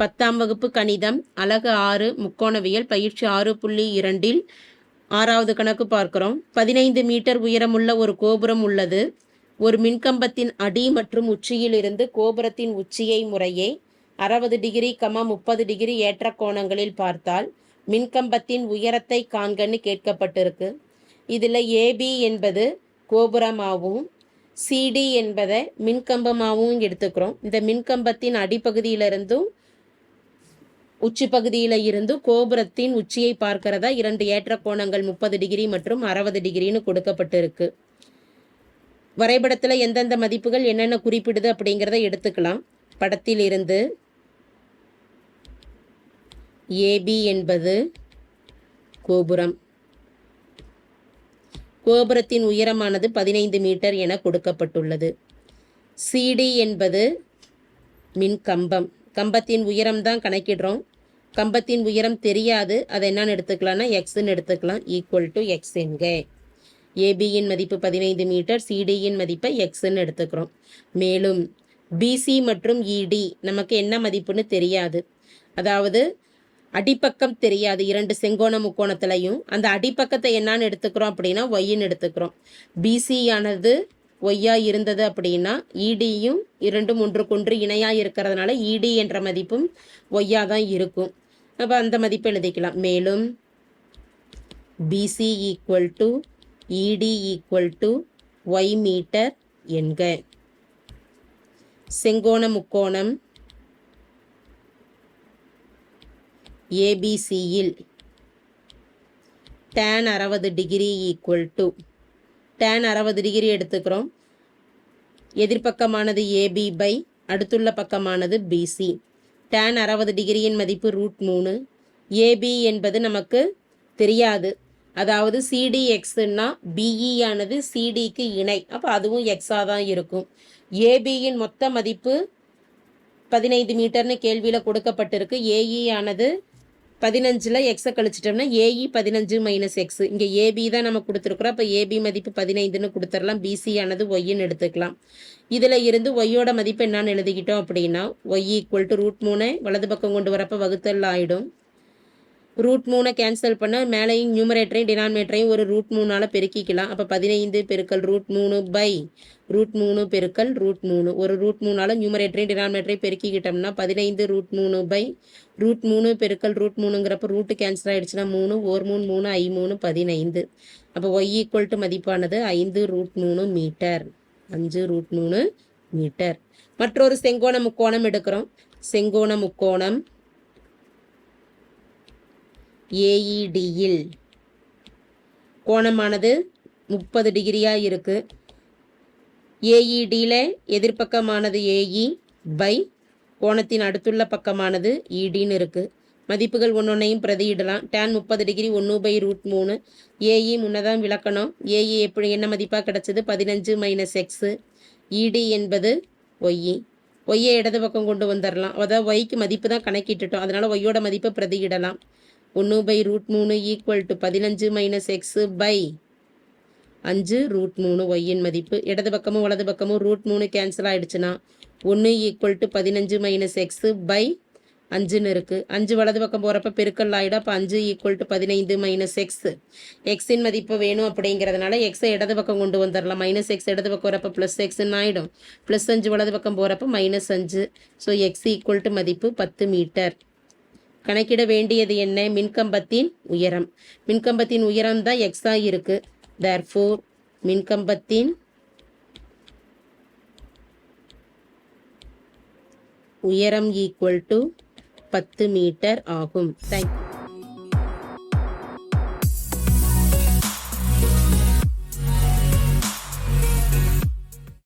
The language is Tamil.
பத்தாம் வகுப்பு கணிதம் அலகு ஆறு முக்கோணவியல் பயிற்சி ஆறு புள்ளி இரண்டில் ஆறாவது கணக்கு பார்க்கிறோம். பதினைந்து மீட்டர் உயரமுள்ள ஒரு கோபுரம் உள்ளது. ஒரு மின்கம்பத்தின் அடி மற்றும் உச்சியிலிருந்து கோபுரத்தின் உச்சியை முறையே அறுபது டிகிரி கமா முப்பது டிகிரி ஏற்ற கோணங்களில் பார்த்தால் மின்கம்பத்தின் உயரத்தை காண்கன்னு கேட்கப்பட்டிருக்கு. இதில் ஏபி என்பது கோபுரமாகவும் சிடி என்பதை மின்கம்பமாகவும் எடுத்துக்கிறோம். இந்த மின்கம்பத்தின் அடிப்பகுதியிலிருந்தும் உச்சி பகுதியில் இருந்து கோபுரத்தின் உச்சியை பார்க்கிறதா இரண்டு ஏற்ற கோணங்கள் முப்பது டிகிரி மற்றும் அறுபது டிகிரின்னு கொடுக்கப்பட்டிருக்கு. வரைபடத்தில் எந்தெந்த மதிப்புகள் என்னென்ன குறிப்பிடுது அப்படிங்கிறத எடுத்துக்கலாம். படத்தில் இருந்து ஏபி என்பது கோபுரம். கோபுரத்தின் உயரமானது பதினைந்து மீட்டர் என கொடுக்கப்பட்டுள்ளது. சிடி என்பது மின்கம்பம். கம்பத்தின் உயரம் தான் கணக்கிடுறோம். கம்பத்தின் உயரம் தெரியாது. அதை என்னன்னு எடுத்துக்கலாம்னா எக்ஸ்ன்னு எடுத்துக்கலாம். ஈக்குவல் டு எக்ஸ் என்க. ஏபியின் மதிப்பு பதினைந்து மீட்டர். சிடியின் மதிப்பை எக்ஸ்ன்னு எடுத்துக்கிறோம். மேலும் பிசி மற்றும் இடி நமக்கு என்ன மதிப்புன்னு தெரியாது. அதாவது அடிப்பக்கம் தெரியாது. இரண்டு செங்கோண முக்கோணத்துலையும். அந்த அடிப்பக்கத்தை என்னான்னு எடுத்துக்கிறோம் அப்படின்னா ஒய்ன்னு எடுத்துக்கிறோம். பிசி ஆனது ஒய்யா இருந்தது அப்படின்னா இடியும் இரண்டும் ஒன்றுக்கொன்று இணையா இருக்கிறதுனால இடி என்ற மதிப்பும் ஒய்யா தான் இருக்கும். அப்போ அந்த மதிப்பு எழுதிக்கலாம். மேலும் BC equal to ED equal to Y metre என்க செங்கோண முக்கோணம் ஏபிசியில் டேன் அறுபது டிகிரி ஈக்குவல் டு டேன் அறுபது டிகிரி எடுத்துக்கிறோம். எதிர்ப்பக்கமானது ஏபி பை அடுத்துள்ள பக்கமானது பிசி டேன் அறுபது டிகிரியின் மதிப்பு ரூட் மூணு. ஏபி என்பது நமக்கு தெரியாது. அதாவது சிடி எக்ஸுன்னா பிஇ ஆனது சிடிக்கு இணை. அப்போ அதுவும் எக்ஸாக தான் இருக்கும். ஏபியின் மொத்த மதிப்பு பதினைந்து மீட்டர்னு கேள்வியில் கொடுக்கப்பட்டிருக்கு. ஏஇ ஆனது பதினஞ்சில் எக்ஸை கழிச்சிட்டோம்னா ஏஇ பதினஞ்சு மைனஸ் எக்ஸ் இங்கே ஏபி தான் நம்ம கொடுத்துருக்குறோம். அப்போ ஏபி மதிப்பு பதினைந்துன்னு கொடுத்துடலாம் பிசி ஆனது ஒய்ன்னு எடுத்துக்கலாம். இதில் இருந்து ஒய்யோட மதிப்பு என்னான்னு எழுதிக்கிட்டோம் அப்படின்னா ஒய் ஈக்குவல் டு ரூட் மூணு வலது பக்கம் கொண்டு வரப்போ வகுத்தல் ஆகிடும் ரூட் மூணை கேன்சல் பண்ண மேலேயும் நியூமரேட்டரையும் டினாமினேட்டரையும் ஒரு ரூட் மூணால் பெருக்கிக்கலாம். அப்போ பதினைந்து பெருக்கல் ரூட் மூணு பை ரூட் மூணு பெருக்கல் ரூட் மூணு ஒரு ரூட் மூணால் நியூமரேட்டரையும் டினாமினேட்டரையும் பெருக்கிக்கிட்டோம்னா பதினைந்து ரூட் மூணு பை ரூட் மூணு பெருக்கல் ரூட் மூணுங்கிறப்ப ரூட்டு கேன்சல் ஆகிடுச்சுன்னா மூணு ஓர் மூணு மூணு ஐ மூணு பதினைந்து. அப்போ ஒய் ஈக்குவல் டு மதிப்பானது ஐந்து ரூட் மூணு மீட்டர் அஞ்சு ரூட் மூணு மீட்டர் மற்றொரு செங்கோண முக்கோணம் எடுக்கிறோம். செங்கோண முக்கோணம் ஏஇடியில் கோணமானது முப்பது டிகிரியாக இருக்குது ஏஇடியில் எதிர்ப்பக்கமானது ஏஇ பை கோணத்தின் அடுத்துள்ள பக்கமானது இடின்னு இருக்குது மதிப்புகள் ஒன்றொன்னையும் பிரதியிடலாம். டேன் முப்பது டிகிரி ஒன்று பை ரூட் மூணு. ஏஇ முன்னதான் விளக்கணும். ஏஇ எப்படி என்ன மதிப்பாக கிடச்சிது? பதினஞ்சு மைனஸ் எக்ஸு. இடி என்பது ஒய்இ ஒய்யை இடது பக்கம் கொண்டு வந்துடலாம் அதாவது ஒய்க்கு மதிப்பு தான் கணக்கிட்டுட்டோம். அதனால் ஒய்யோட மதிப்பை பிரதியிடலாம். ஒன்று பை ரூட் மூணு ஈக்குவல் டு பதினஞ்சு மைனஸ் எக்ஸு பை அஞ்சு ரூட் மூணு ஒய்யின் மதிப்பு. இடது பக்கமும் வலது பக்கமும் ரூட் மூணு கேன்சல் ஆகிடுச்சுன்னா ஒன்று ஈக்குவல் டு பதினஞ்சு மைனஸ் எக்ஸு பை அஞ்சுன்னு இருக்குது அஞ்சு வலது பக்கம் போகிறப்ப பெருக்கல் ஆகிடும் அப்போ அஞ்சு ஈக்குவல் டு பதினைந்து மைனஸ் எக்ஸு எக்ஸின் மதிப்பு வேணும் அப்படிங்கிறதுனால எக்ஸை இடது பக்கம் கொண்டு வந்துடலாம் மைனஸ் எக்ஸ் இடது பக்கம் வரப்போ ப்ளஸ் எக்ஸ்ன்னு ஆகிடும் ப்ளஸ் அஞ்சு வலது பக்கம் போகிறப்ப மைனஸ் அஞ்சு. ஸோ எக்ஸ் ஈக்குவல் டு மதிப்பு பத்து மீட்டர் கணக்கிட வேண்டியது என்ன? மின்கம்பத்தின் உயரம். மின்கம்பத்தின் உயரம் தான் எக்ஸாக இருக்குது தேர்ஃபோர் மின்கம்பத்தின் உயரம் ஈக்குவல் டு பத்து மீட்டர் ஆகும். Thank you